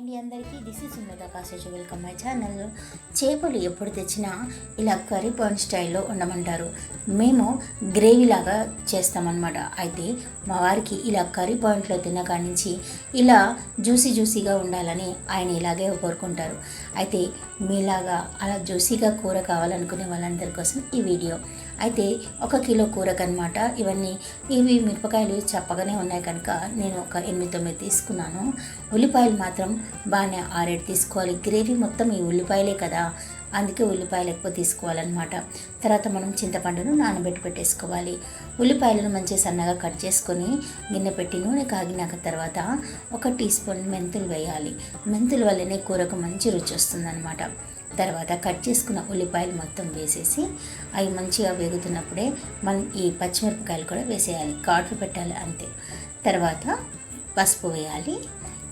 అండి అందరికీ. This is ఉన్నత కాసేజ్ వెల్కమ్ మై ఛానల్ చేపలు ఎప్పుడు తెచ్చినా ఇలా కర్రీ పాయింట్ స్టైల్లో ఉండమంటారు. మేము గ్రేవీ లాగా చేస్తామన్నమాట. అయితే మా వారికి ఇలా కర్రీ పాయింట్లో తిన్న నుంచి ఇలా జ్యూసీ జ్యూసీగా ఉండాలని ఆయన ఇలాగే కోరుకుంటారు. అయితే మీలాగా అలా జ్యూసీగా కూర కావాలనుకునే వాళ్ళందరి కోసం ఈ వీడియో. అయితే ఒక కిలో కూరకనమాట ఇవన్నీ ఇవి మిరపకాయలు చప్పగానే ఉన్నాయి కనుక నేను ఒక ఎనిమిది తొమ్మిది తీసుకున్నాను. ఉల్లిపాయలు మాత్రం బాగానే ఆరేడు తీసుకోవాలి. గ్రేవీ మొత్తం ఈ ఉల్లిపాయలే కదా. అందుకే ఉల్లిపాయలు ఎక్కువ తీసుకోవాలన్నమాట. తర్వాత మనం చింతపండును నానబెట్టి పెట్టేసుకోవాలి. ఉల్లిపాయలను మంచిగా సన్నగా కట్ చేసుకొని గిన్నె పెట్టి నూనె కాగినాక తర్వాత ఒక టీ స్పూన్ మెంతులు వేయాలి. మెంతుల వల్లనే కూరకు మంచి రుచి వస్తుందన్నమాట. తర్వాత కట్ చేసుకున్న ఉల్లిపాయలు మొత్తం వేసేసి అవి మంచిగా వేగుతున్నప్పుడే మనం ఈ పచ్చిమిరపకాయలు కూడా వేసేయాలి. ఘాట్లు పెట్టాలి అంతే. తర్వాత పసుపు వేయాలి.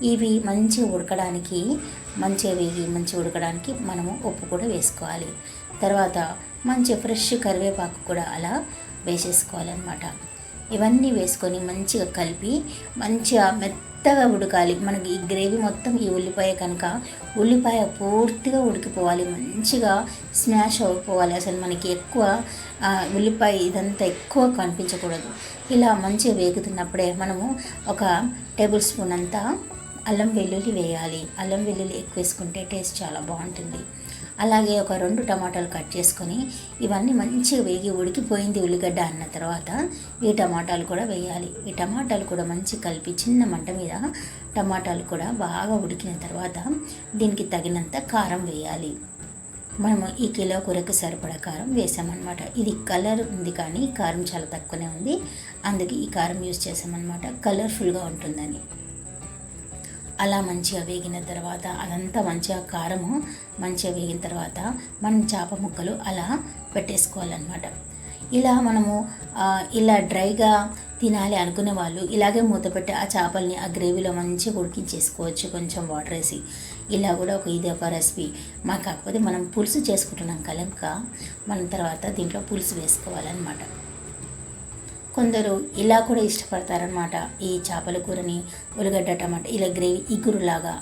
ఇవి మంచిగా ఉడకడానికి మంచిగా వేగి మంచిగా ఉడకడానికి మనము ఉప్పు కూడా వేసుకోవాలి. తర్వాత మంచి ఫ్రెష్ కరివేపాకు కూడా అలా వేసేసుకోవాలన్నమాట. ఇవన్నీ వేసుకొని మంచిగా కలిపి మంచిగా మెత్తగా ఉడకాలి. మనకి ఈ గ్రేవీ మొత్తం ఈ ఉల్లిపాయ కనుక ఉల్లిపాయ పూర్తిగా ఉడికిపోవాలి. మంచిగా స్మాష్ అయిపోవాలి. అసలు మనకి ఎక్కువ ఉల్లిపాయ ఇదంతా ఎక్కువ కనిపించకూడదు. ఇలా మంచిగా వేగుతున్నప్పుడే మనము ఒక టేబుల్ స్పూన్ అంతా అల్లం వెల్లుల్లి వేయాలి. అల్లం వెల్లుల్లి ఎక్కువ వేసుకుంటే టేస్ట్ చాలా బాగుంటుంది. అలాగే ఒక రెండు టమాటాలు కట్ చేసుకొని ఇవన్నీ మంచిగా వేగి ఉడికిపోయింది ఉల్లిగడ్డ అన్న తర్వాత ఈ టమాటాలు కూడా వేయాలి. ఈ టమాటాలు కూడా మంచి కలిపి చిన్న మంట మీద టమాటాలు కూడా బాగా ఉడికిన తర్వాత దీనికి తగినంత కారం వేయాలి. మనము ఈ కిలో కూరకు సరిపడా కారం వేసామన్నమాట. ఇది కలర్ ఉంది కానీ కారం చాలా తక్కువనే ఉంది. అందుకే ఈ కారం యూజ్ చేసామన్నమాట. కలర్ఫుల్గా ఉంటుందని. అలా మంచిగా వేగిన తర్వాత అదంతా మంచిగా కారము మంచిగా వేగిన తర్వాత మనం చేప ముక్కలు అలా పెట్టేసుకోవాలన్నమాట. ఇలా మనము ఇలా డ్రైగా తినాలి అనుకునే వాళ్ళు ఇలాగే మూత పెట్టి ఆ చేపల్ని ఆ గ్రేవీలో మంచిగా ఉడికించేసుకోవచ్చు. కొంచెం వాటర్ వేసి ఇలా కూడా ఒక ఇది ఒక రెసిపీ. మా కాకపోతే మనం పులుసు చేసుకుంటున్నాం కలంక మనం తర్వాత దీంట్లో పులుసు వేసుకోవాలన్నమాట. కొందరు ఇలా కూడా ఇష్టపడతారనమాట ఈ చేపల కూరని ఉల్లిగడ్డ టమాటా ఇలా గ్రేవీ ఇగురులాగా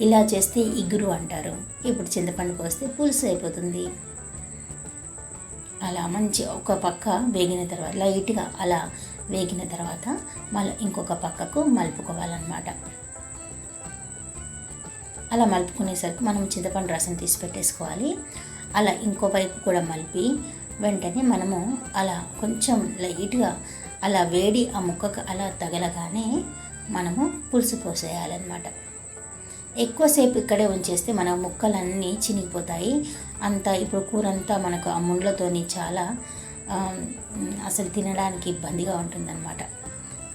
ఇలా చేస్తే ఇగురు అంటారు. ఇప్పుడు చింతపండు పోస్తే పులుసు అయిపోతుంది. అలా మంచి ఒక పక్క వేగిన తర్వాత లైట్గా అలా వేగిన తర్వాత మళ్ళీ ఇంకొక పక్కకు మలుపుకోవాలన్నమాట. అలా మలుపుకునేసరికి మనం చింతపండు రసం తీసి పెట్టేసుకోవాలి. అలా ఇంకో వైపు కూడా మలిపి వెంటనే మనము అలా కొంచెం లైట్గా అలా వేడి ఆ ముక్కకు అలా తగలగానే మనము పులుసు పోసేయాలన్నమాట. ఎక్కువసేపు ఇక్కడే ఉంచేస్తే మన ముక్కలన్నీ చినిగిపోతాయి. అంతా ఇప్పుడు కూర అంతా మనకు ఆ ముండ్లతోని చాలా అసలు తినడానికి ఇబ్బందిగా ఉంటుందన్నమాట.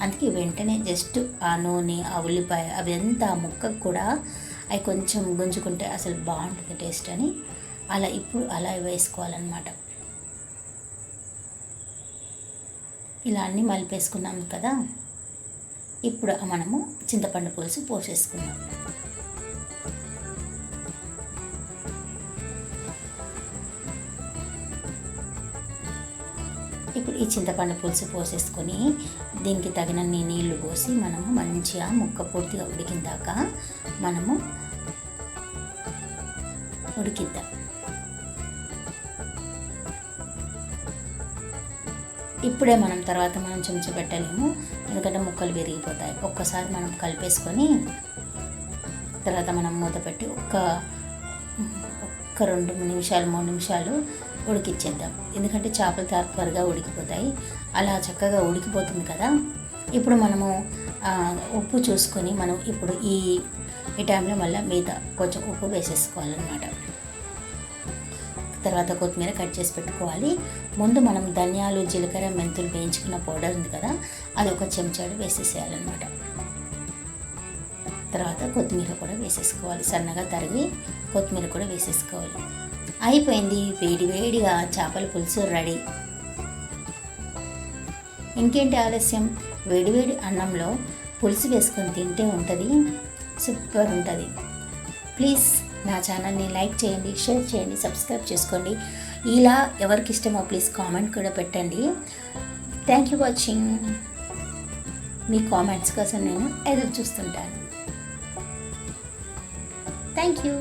అందుకే వెంటనే జస్ట్ ఆ నూనె ఆ ఉల్లిపాయ అవి అంతా ఆ ముక్కకు కూడా అవి కొంచెం గుంజుకుంటే అసలు బాగుంటుంది టేస్ట్ అని అలా ఇప్పుడు అలా వేసుకోవాలన్నమాట. ఇలా అన్ని మలిపేసుకున్నాము కదా. ఇప్పుడు మనము చింతపండు పులుసు పోసేసుకుందాం. ఇప్పుడు ఈ చింతపండు పులుసు పోసేసుకొని దీనికి తగినన్ని నీళ్ళు పోసి మనము మంచిగా ముక్క పూర్తిగా ఉడికిందాక మనము ఉడికిద్దాం. ఇప్పుడే మనం తర్వాత మనం చెంచా పెట్టలేము ఎందుకంటే ముక్కలు విరిగిపోతాయి. ఒక్కసారి మనం కలిపేసుకొని తర్వాత మనం మూత పెట్టి ఒక్క ఒక్క రెండు నిమిషాలు మూడు నిమిషాలు ఉడికిచ్చేద్దాం. ఎందుకంటే చేపలు త్వర- త్వరగా ఉడికిపోతాయి. అలా చక్కగా ఉడికిపోతుంది కదా. ఇప్పుడు మనము ఉప్పు చూసుకొని మనం ఇప్పుడు ఈ ఈ టైంలో మళ్ళీ మీద కొంచెం ఉప్పు వేసేసుకోవాలన్నమాట. తర్వాత కొత్తిమీర కట్ చేసి పెట్టుకోవాలి. ముందు మనం ధనియాలు జీలకర్ర మెంతులు వేయించుకున్న పౌడర్ ఉంది కదా అది ఒక చెంచాడు వేసేసేయాలన్నమాట. తర్వాత కొత్తిమీర కూడా వేసేసుకోవాలి. సన్నగా తరిగి కొత్తిమీర కూడా వేసేసుకోవాలి. అయిపోయింది. వేడి వేడిగా చేపల పులుసు రెడీ. ఇంకేంటి ఆలస్యం? వేడివేడి అన్నంలో పులుసు వేసుకొని తింటే ఉంటుంది. సూపర్ ఉంటుంది. ప్లీజ్ నా ఛానల్ని లైక్ చేయండి షేర్ చేయండి సబ్స్క్రైబ్ చేసుకోండి. ఇలా ఎవరికి ఇష్టమో ప్లీజ్ కామెంట్ కూడా పెట్టండి. థ్యాంక్ యూ వాచింగ్ మీ కామెంట్స్ కోసం నేను ఎదురు చూస్తుంటాను. Thank you